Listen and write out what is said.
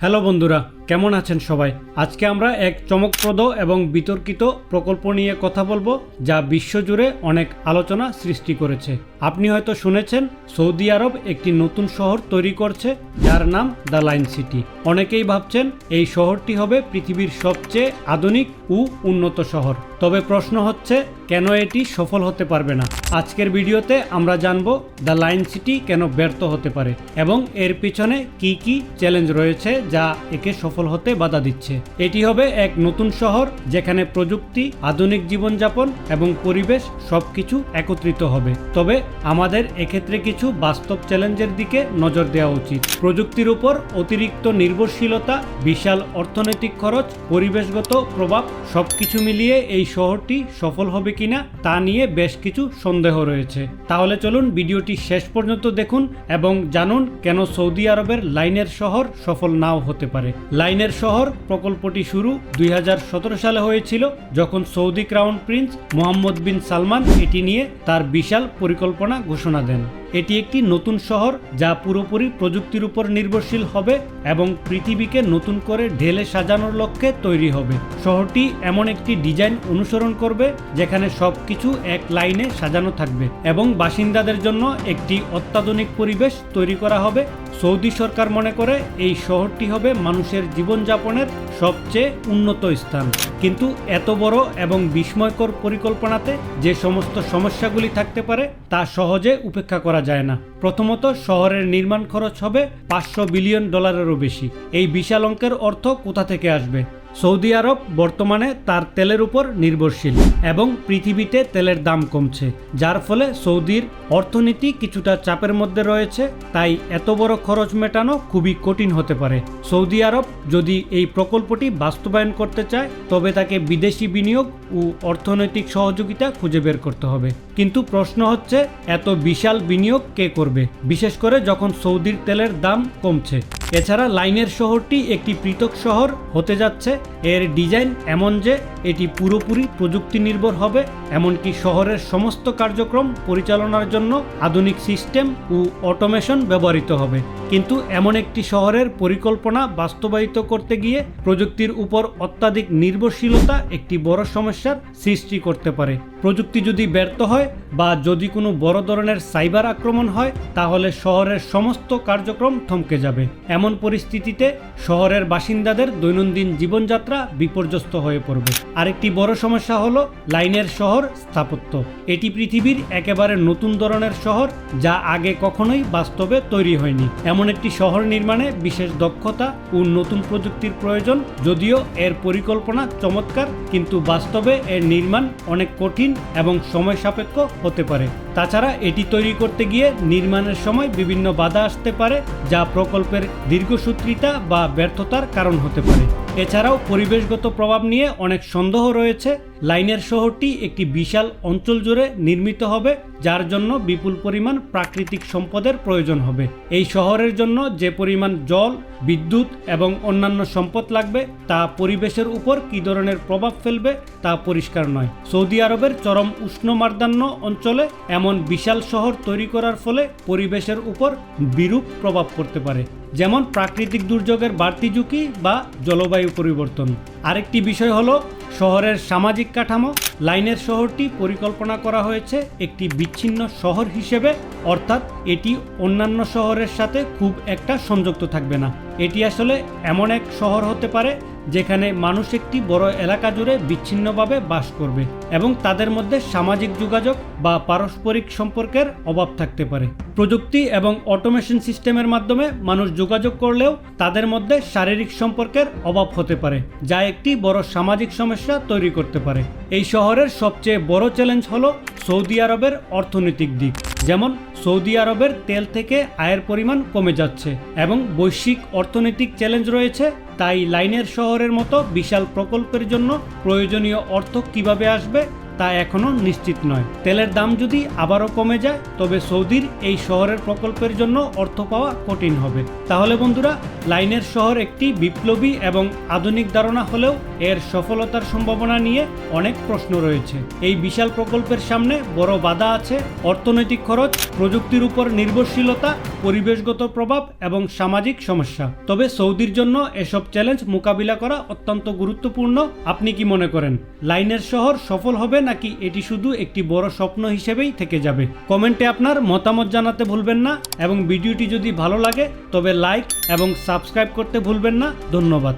Hello বন্ধুরা কেমন আছেন সবাই? আজকে আমরা এক চমকপ্রদ এবং বিতর্কিত প্রকল্প নিয়ে কথা বলব, যা বিশ্বজুড়ে অনেক আলোচনা সৃষ্টি করেছে। আপনি হয়তো শুনেছেন, সৌদি আরব একটি নতুন শহর তৈরি করছে, যার নাম দ্য লাইন সিটি। অনেকেই ভাবছেন, এই শহরটি হবে পৃথিবীর সবচেয়ে আধুনিক ও উন্নত শহর। তবে প্রশ্ন হচ্ছে, কেন এটি সফল হতে পারবে না? আজকের ভিডিওতে আমরা জানব, দ্য লাইন সিটি কেন ব্যর্থ হতে পারে এবং এর পিছনে কি কি চ্যালেঞ্জ রয়েছে, যা একে সফল হতে বাধা দিচ্ছে। এটি হবে এক নতুন শহর যেখানে প্রযুক্তি, আধুনিক জীবনযাপন এবং পরিবেশ সবকিছু একত্রিত হবে। তবে আমাদের এক্ষেত্রে কিছু বাস্তব চ্যালেঞ্জের দিকে নজর দেওয়া উচিত। প্রযুক্তির উপর অতিরিক্ত নির্ভরশীলতা, বিশাল অর্থনৈতিক খরচ, পরিবেশগত প্রভাব সবকিছু মিলিয়ে এই শহরটি সফল হবে কিনা তা নিয়ে বেশ কিছু সন্দেহ রয়েছে। তাহলে চলুন ভিডিওটি শেষ পর্যন্ত দেখুন এবং জানুন কেন সৌদি আরবের লাইনের শহর সফল নাও হতে পারে। লাইনের শহর প্রকল্পটি শুরু দুই হাজার সতেরো সালে হয়েছিল, যখন Saudi crown prince Mohammed bin Salman এটি নিয়ে তার বিশাল পরিকল্পনা ঘোষণা দেন। এটি একটি নতুন শহর যা পুরোপুরি প্রযুক্তির উপর নির্ভরশীল হবে এবং পৃথিবীকে নতুন করে ঢেলে সাজানোর লক্ষ্যে তৈরি হবে। শহরটি এমন একটি ডিজাইন অনুসরণ করবে যেখানে সবকিছু এক লাইনে সাজানো থাকবে এবং বাসিন্দাদের জন্য একটি অত্যাধুনিক পরিবেশ তৈরি করা হবে। সৌদি সরকার মনে করে এই শহরটি হবে মানুষের জীবনযাপনের সবচেয়ে উন্নত স্থান। কিন্তু এত বড় এবং বিস্ময়কর পরিকল্পনাতে যে সমস্ত সমস্যাগুলি থাকতে পারে তা সহজে উপেক্ষা করা যায় না। প্রথমত, শহরের নির্মাণ খরচ হবে পাঁচশো বিলিয়ন ডলারেরও বেশি। এই বিশাল অঙ্কের অর্থ কোথা থেকে আসবে? সৌদি আরব বর্তমানে তার তেলের উপর নির্ভরশীল এবং পৃথিবীতে তেলের দাম কমছে, যার ফলে সৌদির অর্থনীতি কিছুটা চাপের মধ্যে রয়েছে, তাই এত বড় খরচ মেটানো খুবই কঠিন হতে পারে। সৌদি আরব যদি এই প্রকল্পটি বাস্তবায়ন করতে চায়, তবে তাকে বিদেশি বিনিয়োগ ও অর্থনৈতিক সহযোগিতা খুঁজে বের করতে হবে। কিন্তু প্রশ্ন হচ্ছে, এত বিশাল বিনিয়োগ কে করবে? বিশেষ করে যখন সৌদির তেলের দাম কমছে। এছাড়া লাইনের শহরটি একটি পৃথক শহর হতে যাচ্ছে। এর ডিজাইন এমন যে, এটি পুরোপুরি প্রযুক্তি নির্ভর হবে, এমনকি শহরের সমস্ত কার্যক্রম পরিচালনার জন্য আধুনিক সিস্টেম ও অটোমেশন ব্যবহৃত হবে। কিন্তু এমন একটি শহরের পরিকল্পনা বাস্তবায়িত করতে গিয়ে প্রযুক্তির উপর অত্যাধিক নির্ভরশীলতা একটি বড় সমস্যার সৃষ্টি করতে পারে। প্রযুক্তি যদি ব্যর্থ হয় বা যদি কোনো বড় ধরনের সাইবার আক্রমণ হয়, তাহলে শহরের সমস্ত কার্যক্রম থমকে যাবে। এমন পরিস্থিতিতে শহরের বাসিন্দাদের দৈনন্দিন জীবনযাত্রা বিপর্যস্ত হয়ে পড়বে। আরেকটি বড় সমস্যা হলো লাইনের শহর স্থাপত্য। এটি পৃথিবীর একেবারে নতুন ধরনের শহর যা আগে কখনোই বাস্তবে তৈরি হয়নি। এমন একটি শহর নির্মাণে বিশেষ দক্ষতা ও নতুন প্রযুক্তির প্রয়োজন, যদিও এর পরিকল্পনা চমৎকার, কিন্তু বাস্তবে এর নির্মাণ অনেক কঠিন এবং সময় সাপেক্ষ হতে পারে। তাছাড়া এটি তৈরি করতে গিয়ে নির্মাণের সময় বিভিন্ন বাধা আসতে পারে, যা প্রকল্পের দীর্ঘসূত্রিতা বা ব্যর্থতার কারণ হতে পারে। এছাড়াও পরিবেশগত প্রভাব নিয়ে অনেক সন্দেহ রয়েছে লাইনের শহরটি একটি বিশাল অঞ্চল জুড়ে নির্মিত হবে, যার জন্য বিপুল পরিমাণ প্রাকৃতিক সম্পদের প্রয়োজন হবে। এই শহরের জন্য যে পরিমাণ জল, বিদ্যুৎ এবং অন্যান্য সম্পদ লাগবে, তা পরিবেশের উপর কী ধরনের প্রভাব ফেলবে, তা পরিষ্কার নয়। সৌদি আরবের চরম উষ্ণ উষ্ণমার্দান্য অঞ্চলে এমন বিশাল শহর তৈরি করার ফলে পরিবেশের উপর বিরূপ প্রভাব পড়তে পারে, যেমন প্রাকৃতিক দুর্যোগের বাড়তি ঝুঁকি বা জলবায়ু পরিবর্তন। আরেকটি বিষয় হলো শহরের সামাজিক কাঠামো, লাইনের শহরটি পরিকল্পনা করা হয়েছে একটি বিচ্ছিন্ন শহর হিসেবে, অর্থাৎ এটি অন্যান্য শহরের সাথে খুব একটা সংযুক্ত থাকবে না। এটি আসলে এমন এক শহর হতে পারে, যেখানে মানুষ একটি বড় এলাকা জুড়ে বিচ্ছিন্নভাবে বাস করবে। এবং তাদের মধ্যে সামাজিক যোগাযোগ বা পারস্পরিক সম্পর্কের অভাব থাকতে পারে। প্রযুক্তি এবং অটোমেশন সিস্টেমের মাধ্যমে মানুষ যোগাযোগ করলেও তাদের মধ্যে শারীরিক সম্পর্কের অভাব হতে পারে, যা একটি বড় সামাজিক সমস্যা তৈরি করতে পারে। এই শহরের সবচেয়ে বড় চ্যালেঞ্জ হলো সৌদি আরবের অর্থনৈতিক দিক, যেমন সৌদি আরবের তেল থেকে আয়ের পরিমাণ কমে যাচ্ছে এবং বৈশ্বিক অর্থনৈতিক চ্যালেঞ্জ রয়েছে, তাই লাইনের শহরের মতো বিশাল প্রকল্পের জন্য প্রয়োজনীয় অর্থ কীভাবে আসবে তা এখনও নিশ্চিত নয়। তেলের দাম যদি আবারও কমে যায়, তবে সৌদির এই শহরের প্রকল্পের জন্য অর্থ পাওয়া কঠিন হবে। তাহলে বন্ধুরা, লাইনের শহর একটি বিপ্লবী এবং আধুনিক ধারণা হলেও এর সফলতার সম্ভাবনা নিয়ে অনেক প্রশ্ন রয়েছে। এই বিশাল প্রকল্পের সামনে বড় বাধা আছে অর্থনৈতিক খরচ, প্রযুক্তির উপর নির্ভরশীলতা পরিবেশগত প্রভাব এবং সামাজিক সমস্যা। তবে সৌদির জন্য এসব চ্যালেঞ্জ মোকাবিলা করা অত্যন্ত গুরুত্বপূর্ণ। আপনি কি মনে করেন, লাইনের শহর সফল হবে নাকি এটি শুধু একটি বড় স্বপ্ন হিসেবেই থেকে যাবে? কমেন্টে আপনার মতামত জানাতে ভুলবেন না এবং ভিডিওটি যদি ভালো লাগে, তবে লাইক এবং সাবস্ক্রাইব করতে ভুলবেন না। ধন্যবাদ।